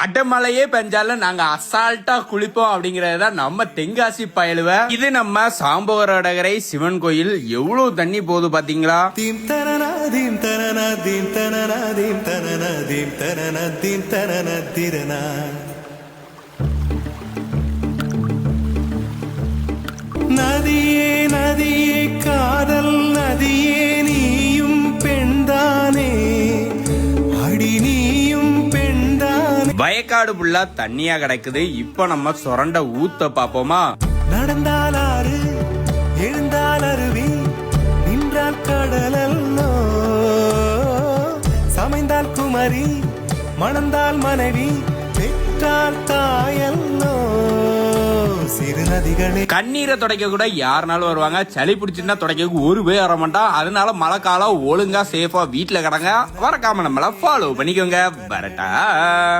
அடமலையே பெஞ்சாலும் நாங்க அசால்ட்டா குளிப்போம் அப்படிங்கறத நம்ம தென்காசி பயலுவ. இது நம்ம சாம்பவரடகரை சிவன் கோயில். எவ்வளவு தண்ணி போகுது பாத்தீங்களா? தீம் தரனா தீம் தரனா தீம் தரனா தீம் தரனா தீம் தரனா தீம் தரனா தீரனா. வயக்காடு ஃபுல்லா தண்ணியா கிடக்குது. இப்ப நம்ம சுரண்ட ஊத்த பாப்போமா? நடந்தால் ஆறு எழுந்தால் அருவி நின்றால் கடலல்லோ. சமைந்தால் குமரி மணந்தால் மனைவி பெற்றால் தாயல்லோ. கண்ணீரை துடைக்க கூட யாருனாலும் வருவாங்க? சளி பிடிச்சுன்னா துடைக்க ஒரு பேர் வர மாட்டான் அதனால மழை காலம் ஒழுங்கா சேஃபா வீட்டுல கிடங்க. வரக்காம நம்மள ஃபாலோ பண்ணிக்கோங்க. வரட்டா.